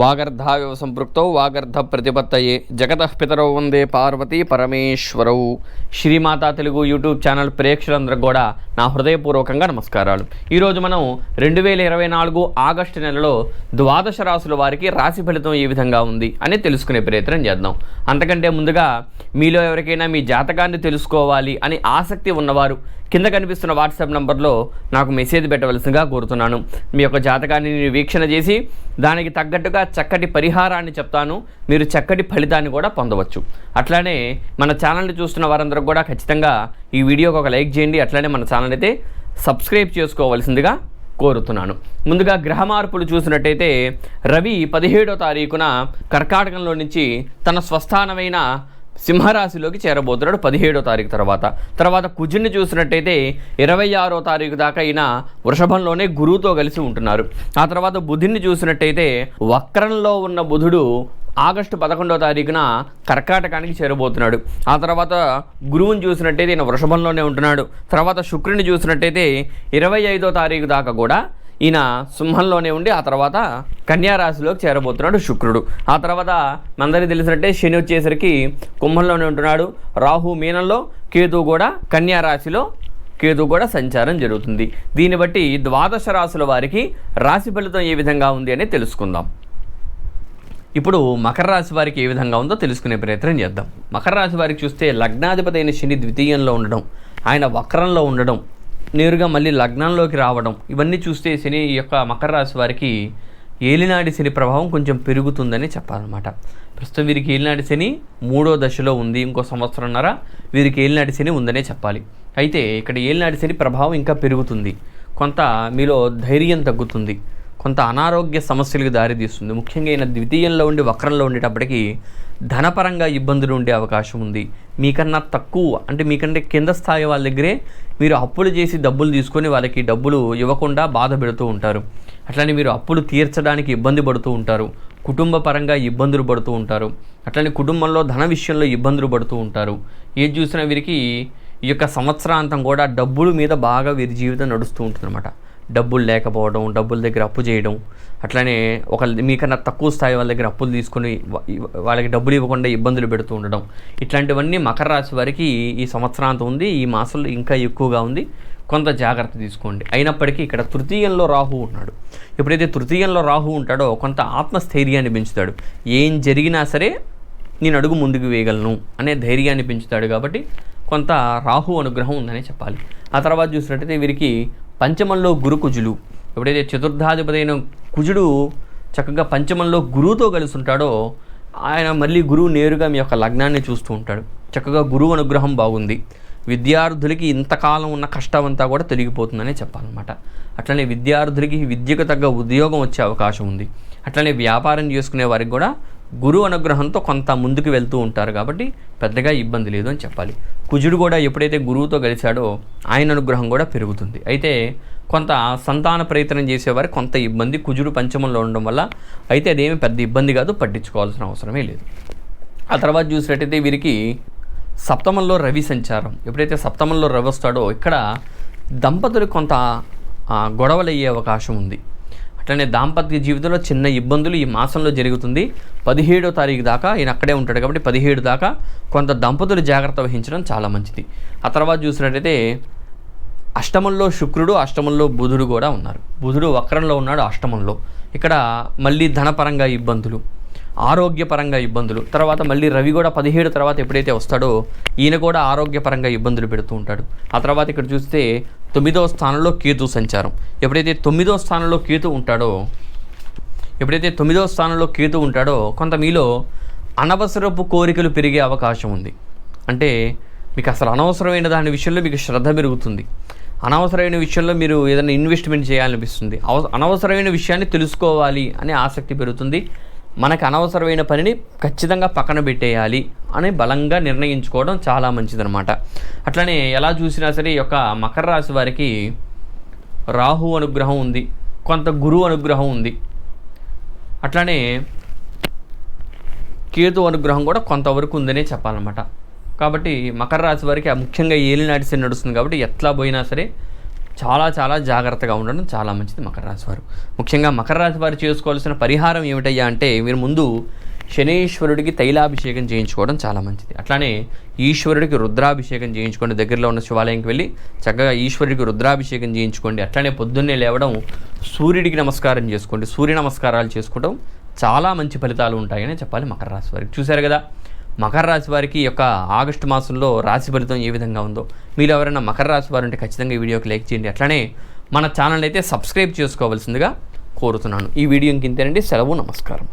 వాగర్ధావివ సంపృక్తౌ వాగర్ధ ప్రతిపత్తయే. జగత పితరౌ వందే పార్వతీ పరమేశ్వరౌ. శ్రీమాతా తెలుగు యూట్యూబ్ ఛానల్ ప్రేక్షకులందరికీ కూడా నా హృదయపూర్వకంగా నమస్కారాలు. ఈరోజు మనం రెండు వేల ఇరవై నాలుగు ఆగస్టు నెలలో ద్వాదశ రాసుల వారికి రాశి ఫలితం ఏ విధంగా ఉంది అని తెలుసుకునే ప్రయత్నం చేద్దాం. అంతకంటే ముందుగా మీలో ఎవరికైనా మీ జాతకాన్ని తెలుసుకోవాలి అని ఆసక్తి ఉన్నవారు కింద కనిపిస్తున్న వాట్సాప్ నంబర్లో నాకు మెసేజ్ పెట్టవలసిందిగా కోరుతున్నాను. మీ యొక్క జాతకాన్ని వీక్షణ చేసి దానికి తగ్గట్టుగా చక్కటి పరిహారాన్ని చెప్తాను. మీరు చక్కటి ఫలితాన్ని కూడా పొందవచ్చు. అట్లానే మన ఛానల్ని చూస్తున్న వారందరూ కూడా ఖచ్చితంగా ఈ వీడియోకి ఒక లైక్ చేయండి. అట్లానే మన ఛానల్ అయితే సబ్స్క్రైబ్ చేసుకోవాల్సిందిగా కోరుతున్నాను. ముందుగా గ్రహ మార్పులు చూసినట్టయితే రవి పదిహేడో తారీఖున కర్కాటకంలో నుంచి తన స్వస్థానమైన సింహరాశిలోకి చేరబోతున్నాడు పదిహేడో తారీఖు తర్వాత. తర్వాత కుజుని చూసినట్టయితే ఇరవై ఆరో తారీఖు దాకా ఈయన వృషభంలోనే గురువుతో కలిసి ఉంటున్నారు. ఆ తర్వాత బుధుడిని చూసినట్టయితే వక్రంలో ఉన్న బుధుడు ఆగస్టు పదకొండో తారీఖున కర్కాటకానికి చేరబోతున్నాడు. ఆ తర్వాత గురువుని చూసినట్టయితే ఈయన వృషభంలోనే ఉంటున్నాడు. తర్వాత శుక్రుని చూసినట్టయితే ఇరవై ఐదో తారీఖు దాకా కూడా ఈయన సింహంలోనే ఉండి ఆ తర్వాత కన్యారాశిలోకి చేరబోతున్నాడు శుక్రుడు. ఆ తర్వాత మనందరికీ తెలిసినట్టే శని వచ్చేసరికి కుంభంలోనే ఉంటున్నాడు. రాహు మీనంలో కేతు కూడా కన్యారాశిలో కేతు కూడా సంచారం జరుగుతుంది. దీన్ని బట్టి ద్వాదశ రాశుల వారికి రాశి ఫలితం ఏ విధంగా ఉంది అని తెలుసుకుందాం. ఇప్పుడు మకర రాశి వారికి ఏ విధంగా ఉందో తెలుసుకునే ప్రయత్నం చేద్దాం. మకర రాశి వారికి చూస్తే లగ్నాధిపతి అయిన శని ద్వితీయంలో ఉండడం ఆయన వక్రంలో ఉండడం నేరుగా మళ్ళీ లగ్నంలోకి రావడం ఇవన్నీ చూస్తే శని యొక్క మకర రాశి వారికి ఏలినాడి శని ప్రభావం కొంచెం పెరుగుతుందని చెప్పాలన్నమాట. ప్రస్తుతం వీరికి ఏలినాడి శని మూడో దశలో ఉంది ఇంకో సంవత్సరంన్నర వీరికి ఏలినాడి శని ఉందనే చెప్పాలి. అయితే ఇక్కడ ఏలినాడి శని ప్రభావం ఇంకా పెరుగుతుంది. కొంత మీలో ధైర్యం తగ్గుతుంది. కొంత అనారోగ్య సమస్యలకు దారితీస్తుంది ముఖ్యంగా ఈయన ద్వితీయంలో ఉండి వక్రంలో ఉండేటప్పటికీ ధనపరంగా ఇబ్బందులు ఉండే అవకాశం ఉంది. మీకన్నా తక్కువ అంటే మీకంటే కింద స్థాయి వాళ్ళ దగ్గరే మీరు అప్పులు చేసి డబ్బులు తీసుకొని వాళ్ళకి డబ్బులు ఇవ్వకుండా బాధ పెడుతూ ఉంటారు. అట్లనే మీరు అప్పులు తీర్చడానికి ఇబ్బంది పడుతూ ఉంటారు. కుటుంబ పరంగా ఇబ్బందులు పడుతూ ఉంటారు. అట్లనే కుటుంబంలో ధన విషయంలో ఇబ్బందులు పడుతూ ఉంటారు. ఏది చూసినా వీరికి ఈ యొక్క సంవత్సరాంతం కూడా డబ్బుల మీద బాగా వీరి జీవితం నడుస్తూ ఉంటుందన్నమాట. డబ్బులు లేకపోవడం డబ్బుల దగ్గర అప్పు చేయడం అట్లనే ఒక మీకన్నా తక్కువ స్థాయి వాళ్ళ దగ్గర అప్పులు తీసుకొని వాళ్ళకి డబ్బులు ఇవ్వకుండా ఇబ్బందులు పెడుతూ ఉండడం. ఇట్లాంటివన్నీ మకర రాశి వారికి ఈ సంవత్సరాంతం ఉంది ఈ మాసంలో ఇంకా ఎక్కువగా ఉంది. కొంత జాగ్రత్త తీసుకోండి. అయినప్పటికీ ఇక్కడ తృతీయంలో రాహు ఉన్నాడు. ఎప్పుడైతే తృతీయంలో రాహు ఉంటాడో కొంత ఆత్మస్థైర్యాన్ని పెంచుతాడు. ఏం జరిగినా సరే నేను అడుగు ముందుకు వేయగలను అనే ధైర్యాన్ని పెంచుతాడు కాబట్టి కొంత రాహు అనుగ్రహం ఉందనే చెప్పాలి. ఆ తర్వాత చూసినట్టయితే వీరికి పంచమంలో గురు కుజులు. ఎప్పుడైతే చతుర్థాధిపతి అయిన కుజుడు చక్కగా పంచమంలో గురువుతో కలిసి ఉంటాడో ఆయన మళ్ళీ గురువు నేరుగా మీ యొక్క లగ్నాన్ని చూస్తూ ఉంటాడు. చక్కగా గురువు అనుగ్రహం బాగుంది. విద్యార్థులకి ఇంతకాలం ఉన్న కష్టం అంతా కూడా తొలగిపోతుందనే చెప్పాలన్నమాట. అట్లనే విద్యార్థులకి విద్యకు తగ్గ ఉద్యోగం వచ్చే అవకాశం ఉంది. అట్లనే వ్యాపారం చేసుకునే వారికి కూడా గురువు అనుగ్రహంతో కొంత ముందుకు వెళ్తూ ఉంటారు కాబట్టి పెద్దగా ఇబ్బంది లేదు అని చెప్పాలి. కుజుడు కూడా ఎప్పుడైతే గురువుతో కలిశాడో ఆయన అనుగ్రహం కూడా పెరుగుతుంది. అయితే కొంత సంతాన ప్రయత్నం చేసేవారు కొంత ఇబ్బంది కుజుడు పంచమంలో ఉండడం వల్ల అయితే అదేమి పెద్ద ఇబ్బంది కాదు పట్టించుకోవాల్సిన అవసరమే లేదు. ఆ తర్వాత చూసినట్టయితే వీరికి సప్తమంలో రవి సంచారం. ఎప్పుడైతే సప్తమంలో రవి వస్తాడో ఇక్కడ దంపతులు కొంత గొడవలు అయ్యే అవకాశం ఉంది. అట్లనే దాంపత్య జీవితంలో చిన్న ఇబ్బందులు ఈ మాసంలో జరుగుతుంది. పదిహేడో తారీఖు దాకా ఈయన అక్కడే ఉంటాడు కాబట్టి పదిహేడు దాకా కొంత దంపతులు జాగ్రత్త వహించడం చాలా మంచిది. ఆ తర్వాత చూసినట్టయితే అష్టమంలో శుక్రుడు అష్టమంలో బుధుడు కూడా ఉన్నారు. బుధుడు వక్రంలో ఉన్నాడు అష్టమంలో. ఇక్కడ మళ్ళీ ధనపరంగా ఇబ్బందులు ఆరోగ్యపరంగా ఇబ్బందులు తర్వాత మళ్ళీ రవి కూడా పదిహేడు తర్వాత ఎప్పుడైతే వస్తాడో ఈయన కూడా ఆరోగ్యపరంగా ఇబ్బందులు పెడుతూ ఉంటాడు. ఆ తర్వాత ఇక్కడ చూస్తే తొమ్మిదవ స్థానంలో కేతు సంచారం. ఎప్పుడైతే తొమ్మిదవ స్థానంలో కేతు ఉంటాడో ఎప్పుడైతే తొమ్మిదవ స్థానంలో కేతు ఉంటాడో కొంత మీలో అనవసరపు కోరికలు పెరిగే అవకాశం ఉంది. అంటే మీకు అసలు అనవసరమైన దాని విషయంలో మీకు శ్రద్ధ పెరుగుతుంది. అనవసరమైన విషయంలో మీరు ఏదైనా ఇన్వెస్ట్మెంట్ చేయాలనిపిస్తుంది. అవ- అనవసరమైన విషయాన్ని తెలుసుకోవాలి అనే ఆసక్తి పెరుగుతుంది. మనకు అనవసరమైన పనిని ఖచ్చితంగా పక్కన పెట్టేయాలి అని బలంగా నిర్ణయించుకోవడం చాలా మంచిదన్నమాట. అట్లనే ఎలా చూసినా సరే ఈ యొక్క మకర రాశి వారికి రాహు అనుగ్రహం ఉంది కొంత గురువు అనుగ్రహం ఉంది. అట్లానే కేతు అనుగ్రహం కూడా కొంతవరకు ఉందనే చెప్పాలన్నమాట. కాబట్టి మకర రాశి వారికి ఆ ముఖ్యంగా ఏలినాటి శని నడుస్తుంది కాబట్టి ఎట్లా పోయినా సరే చాలా చాలా జాగ్రత్తగా ఉండడం చాలా మంచిది మకర రాశి వారు. ముఖ్యంగా మకర రాశి వారు చేసుకోవాల్సిన పరిహారం ఏమిటయ్యా అంటే మీరు ముందు శనీశ్వరుడికి తైలాభిషేకం చేయించుకోవడం చాలా మంచిది. అట్లానే ఈశ్వరుడికి రుద్రాభిషేకం చేయించుకోండి. దగ్గరలో ఉన్న శివాలయంకి వెళ్ళి చక్కగా ఈశ్వరుడికి రుద్రాభిషేకం చేయించుకోండి. అట్లానే పొద్దున్నే లేవడం సూర్యుడికి నమస్కారం చేసుకోండి. సూర్య నమస్కారాలు చేసుకోవడం చాలా మంచి ఫలితాలు ఉంటాయని చెప్పాలి మకర రాశి వారికి. చూశారు కదా? మకర రాశి వారికి యొక్క ఆగస్టు మాసంలో రాశి ఫలితం ఏ విధంగా ఉందో. మీరు ఎవరైనా మకర రాశి వారు ఉంటే ఖచ్చితంగా ఈ వీడియోకి లైక్ చేయండి. అట్లానే మన ఛానల్ అయితే సబ్స్క్రైబ్ చేసుకోవాల్సిందిగా కోరుతున్నాను. ఈ వీడియో ఇంకింతేనండి సెలవు నమస్కారం.